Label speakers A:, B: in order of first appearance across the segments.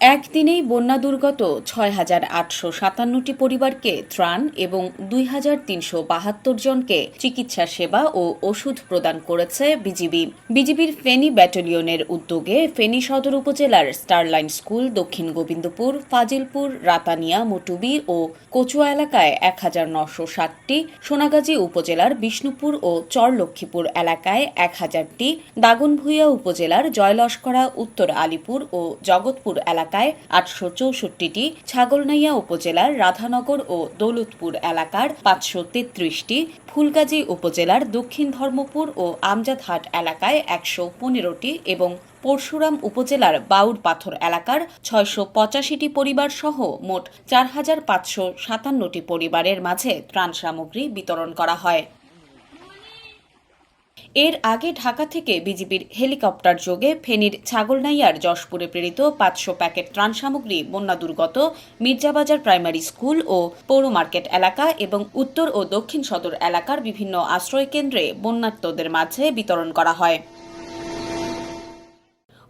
A: একদিনেই বন্যা দুর্গত ছয় হাজার আটশো সাতান্নটি পরিবারকে ত্রাণ এবং দুই হাজার তিনশো বাহাত্তর জনকে চিকিৎসা সেবা ও ওষুধ প্রদান করেছে বিজিবি। বিজিবির ফেনী ব্যাটালিয়নের উদ্যোগে ফেনী সদর উপজেলার স্টারলাইন স্কুল দক্ষিণ গোবিন্দপুর, ফাজিলপুর, রাতানিয়া, মটুবি ও কচুয়া এলাকায় এক হাজার নশো ষাটটি, সোনাগাজী উপজেলার বিষ্ণুপুর ও চরলক্ষ্মীপুর এলাকায় এক হাজারটি দাগনভূঞা উপজেলার জয়লস্করা, উত্তর আলিপুর ও জগৎপুর এলাকায় আটশো চৌষট্টিটি ছাগলনাইয়া উপজেলার রাধানগর ও দৌলতপুর এলাকার পাঁচশো তেত্রিশটি ফুলগাজী উপজেলার দক্ষিণ ধর্মপুর ও আমজাদহাট এলাকায় একশো পনেরোটি এবং পরশুরাম উপজেলার বাউর পাথর এলাকার ছয়শো পঁচাশিটি পরিবার সহ মোট চার হাজার পাঁচশো সাতান্নটি পরিবারের মাঝে ত্রাণ সামগ্রী বিতরণ করা হয়। এর আগে ঢাকা থেকে বিজিবির হেলিকপ্টার যোগে ফেনীর ছাগলনাইয়ার যশপুরে প্রেরিত পাঁচশো প্যাকেট ত্রাণ সামগ্রী বন্যা দুর্গত মির্জাবাজার প্রাইমারি স্কুল ও পৌর মার্কেট এলাকা এবং উত্তর ও দক্ষিণ সদর এলাকার বিভিন্ন আশ্রয় কেন্দ্রে বন্যার্তদের মাঝে বিতরণ করা হয়।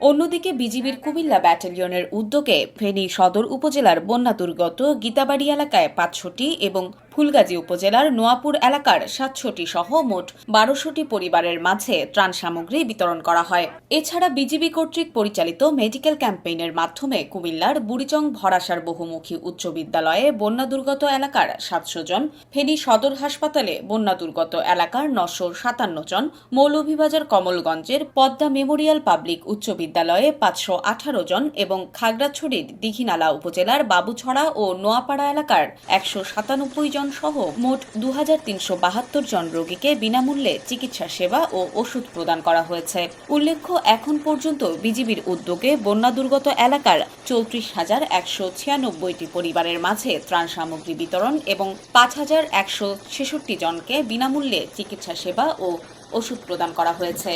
A: অন্যদিকে বিজিবির কুমিল্লা ব্যাটালিয়নের উদ্যোগে ফেনী সদর উপজেলার বন্যা দুর্গত গীতাবাড়ি এলাকায় পাঁচশোটি এবং ফুলগাজী উপজেলার নোয়াপুর এলাকার সাতশোটি সহ মোট বারোশোটি পরিবারের মাঝে ত্রাণ সামগ্রী বিতরণ করা হয়। এছাড়া বিজিবি কর্তৃক পরিচালিত মেডিকেল ক্যাম্পেইনের মাধ্যমে কুমিল্লার বুড়িচং ভরাসার বহুমুখী উচ্চ বিদ্যালয়ে বন্যা দুর্গত এলাকার সাতশো জন, ফেনী সদর হাসপাতালে বন্যা দুর্গত এলাকার নশো সাতান্ন জন, মৌলভীবাজার কমলগঞ্জের পদ্মা মেমোরিয়াল পাবলিক উচ্চ বিদ্যালয়ে পাঁচশো আঠারো জন এবং খাগড়াছড়ির দীঘিনালা উপজেলার বাবুছড়া ও নোয়াপাড়া এলাকার একশো সাতানব্বই জন সহ মোট দু জন রোগীকে বিনামূল্যে চিকিৎসা সেবা ও ওষুধ প্রদান করা হয়েছে। উল্লেখ্য, এখন পর্যন্ত বিজিবির উদ্যোগে বন্যা দুর্গত এলাকার চৌত্রিশ হাজার একশো ছিয়ানব্বইটি পরিবারের মাঝে ত্রাণ সামগ্রী বিতরণ এবং পাঁচ হাজার একশো ছেষট্টি জনকে বিনামূল্যে চিকিৎসা সেবা ও ওষুধ প্রদান করা হয়েছে।